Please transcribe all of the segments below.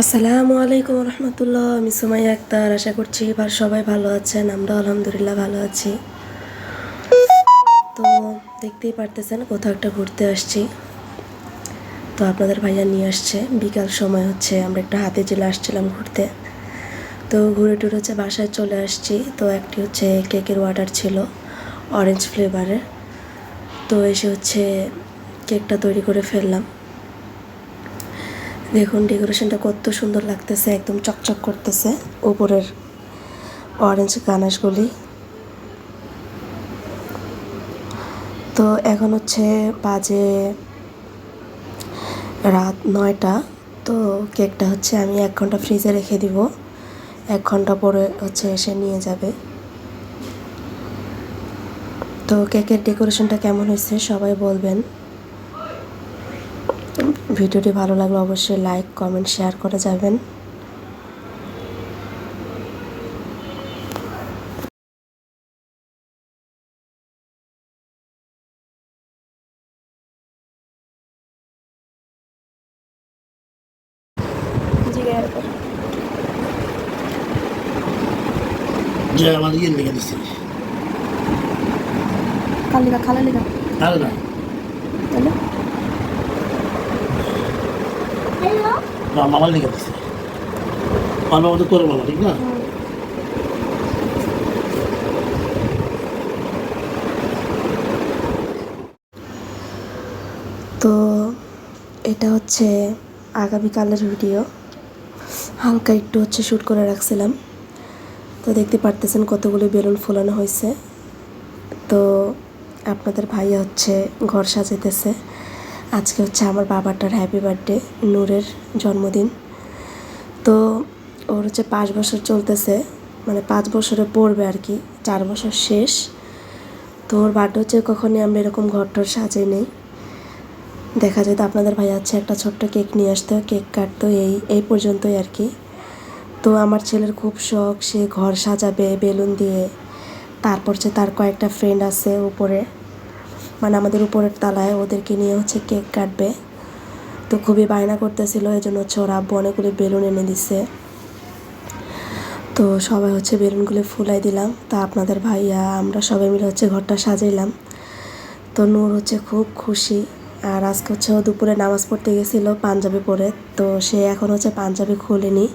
আসসালামু আলাইকুম রহমতুল্লাহ, আমি সুমাইয়া আক্তার। আশা করছি এবার সবাই ভালো আছেন আমরা আলহামদুলিল্লাহ ভালো আছি। তো দেখতেই পারতেছেন কোথাও একটা ঘুরতে আসছি। তো আপনাদের ভাইয়া নিয়ে আসছে। বিকাল সময় হচ্ছে, আমরা একটা হাতে জেলে আসছিলাম ঘুরতে। তো ঘুরে টুরে হচ্ছে বাসায় চলে আসছি। তো একটি হচ্ছে কেকের অর্ডার ছিল অরেঞ্জ ফ্লেভারের তো এসে হচ্ছে কেকটা তৈরি করে ফেললাম। দেখুন ডেকোরেশনটা কত সুন্দর লাগতেছে, একদম চকচক করতেছে। উপরের অরেঞ্জ গানাশগুলি। তো এখন হচ্ছে বাজে রাত নয়টা। তো কেকটা হচ্ছে আমি এক ঘণ্টা ফ্রিজে রেখে দিব। এক ঘণ্টা পরে হচ্ছে এসে নিয়ে যাবে। তো কেকের ডেকোরেশনটা কেমন হয়েছে সবাই বলবেন। ভিডিওটি ভালো লাগলে অবশ্যই লাইক কমেন্ট শেয়ার করে যাবেন। আমার ইয়ে লেগে দিচ্ছি কালিকা খালা লিগা তাহলে না। তাহলে না মামার লেগে দিচ্ছি মামা মতো তোর মামা, ঠিক না? তো এটা হচ্ছে আগামীকালের ভিডিও। হালকা একটু হচ্ছে শ্যুট করে রাখছিলাম। তো দেখতে পারতেছেন কতগুলো বেলুন ফোলানো হয়েছে। তো আপনাদের ভাইয়া হচ্ছে ঘর সাজাইতেছে। আজকে হচ্ছে আমার বাবাটার হ্যাপি বার্থডে নূরের জন্মদিন। তো ওর হচ্ছে পাঁচ বছর চলতেছে মানে পাঁচ বছরে পড়বে আর কি, চার বছর শেষ। তো ওর বার্থডে হচ্ছে কখনই আমরা এরকম ঘর টর সাজাই নেই। দেখা যেত আপনাদের ভাই আছে, একটা ছোট্ট কেক নিয়ে আসতো, কেক কাটতো, এই এই পর্যন্তই আর কি। তো আমার ছেলের খুব শখ, সে ঘর সাজাবে, বেলুন দিয়ে। তারপর যে তার কয়েকটা ফ্রেন্ড আছে উপরে। মানে আমাদের উপরের তালায় ওদেরকে নিয়ে হচ্ছে কেক কাটবে। তো খুবই বায়না করতেছিল এই জন্য হচ্ছে ওর আব্বু অনেকগুলি বেলুন এনে দিছে। তো সবাই হচ্ছে বেলুনগুলি ফুলাই দিলাম। তা আপনাদের ভাইয়া, আমরা সবাই মিলে হচ্ছে ঘরটা সাজাইলাম। তো নূর হচ্ছে খুব খুশি। আর আজকে হচ্ছে দুপুরে নামাজ পড়তে গেছিল পাঞ্জাবি পরে। তো সে এখন হচ্ছে পাঞ্জাবি খুলেনি।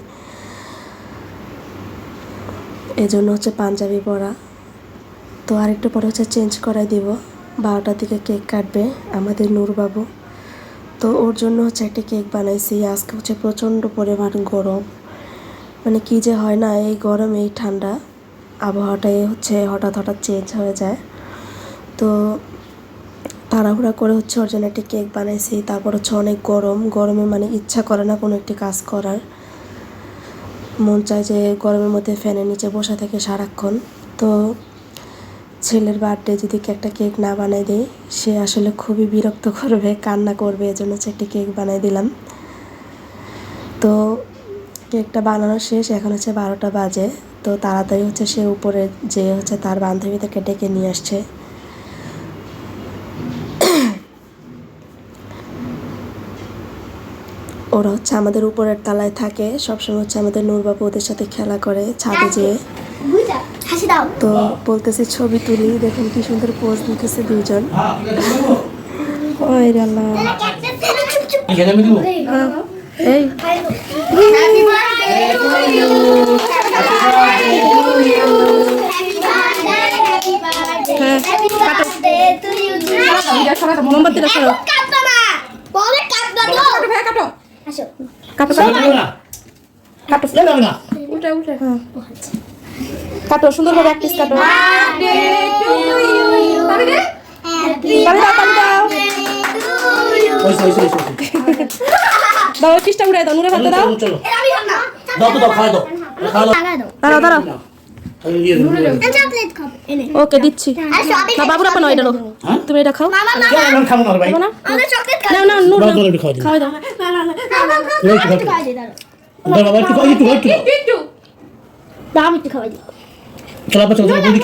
এজন্য হচ্ছে পাঞ্জাবি পরা। তো আরেকটু পরে হচ্ছে চেঞ্জ করাই দিব। বারোটার দিকে কেক কাটবে আমাদের নূরবাবু। তো ওর জন্য হচ্ছে একটা কেক বানাইছি। আজকে হচ্ছে প্রচণ্ড পরিমাণ গরম। মানে কি যে হয় না, এই গরম, এই ঠান্ডা। আবহাওয়াটাই হচ্ছে হঠাৎ হঠাৎ চেঞ্জ হয়ে যায়। তো তাড়াহুড়া করে হচ্ছে ওর জন্য একটি কেক বানাইছি। তারপর হচ্ছে অনেক গরম। গরমে মানে ইচ্ছা করে না কোনো একটি কাজ করার। মন চায় যে গরমের মধ্যে ফ্যানের নিচে বসে থেকে সারাক্ষণ। তো ছেলের বার্থডে যদি একটা কেক না বানাই দেয়, সে আসলে খুবই বিরক্ত করবে, কান্না করবে, এজন্য হচ্ছে একটি কেক বানাই দিলাম। তো কেকটা বানানো শেষ, এখন হচ্ছে বারোটা বাজে। তো তাড়াতাড়ি হচ্ছে সে উপরে যে হচ্ছে তার বান্ধবীদেরকে ডেকে নিয়ে আসছে। ওরা হচ্ছে আমাদের উপরের তালায় থাকে, সবসময় হচ্ছে আমাদের নূরবাবু ওদের সাথে খেলা করে, ছাদে যেয়ে। দাও। তো বলতেছে ছবি তুলি দেখুন কি সুন্দর পোজ দিতেছে দুইজন। ওই রে আল্লাহ এখানে আমি দিব হ্যাঁ, এই। Happy birthday to you happy birthday to you মোমবাতিটা সরো কাটবা না বলে কাটবা তো ভাই কাটো। আসো কাটো। কাটো কাটো। উল্টা হ্যাঁ। কাটো সুন্দরভাবে এক পিস কাটো দাও তালি দাও টু ইউ ওইসে ওইসে ওইসে দাও নুরে হাতে দাও দাঁড়াও দাঁড়াও ওকে দিচ্ছি না বাবুর আপা। হ্যাঁ? তুমি এটা খাও খাব না খাওয়া দাও বাবা একটু একটু একটু খাওয়াই দিই চলো আপা চলো। চলো বৌদি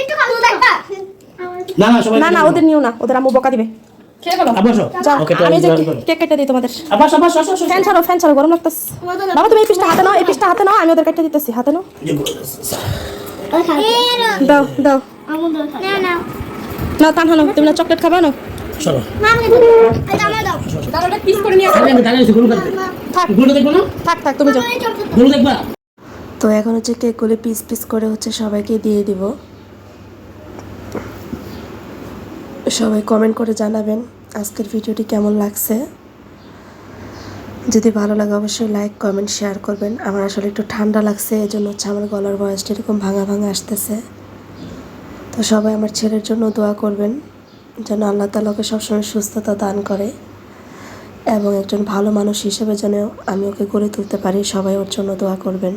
একটু খাব দেখবা না না সবাই না না ওদের নিও না ওদের আম্মু বকা দিবে বাবা তুমি এই পিসটা হাতে নাও এই পিসটা হাতে নাও আমি ওদের কেটে দিতেছি হাতে নাও। দাও দাও। না না না তুমি না চকলেট খাবা। থাক না? থাক থাক তুমি যাও। দেখবা? তো এখন হচ্ছে কেকগুলি পিস পিস করে হচ্ছে সবাইকে দিয়ে দিব। সবাই কমেন্ট করে জানাবেন আজকের ভিডিওটি কেমন লাগছে। যদি ভালো লাগে অবশ্যই লাইক কমেন্ট শেয়ার করবেন। আমার আসলে একটু ঠান্ডা লাগছে এই জন্য হচ্ছে আমার গলার ভয়েসটা এরকম ভাঙা ভাঙা আসতেছে। তো সবাই আমার ছেলের জন্য দোয়া করবেন, যেন আল্লাহ তালাকে সবসময় সুস্থতা দান করে এবং একজন ভালো মানুষ হিসেবে যেন আমি ওকে গড়ে তুলতে পারি। সবাই ওর জন্য দোয়া করবেন।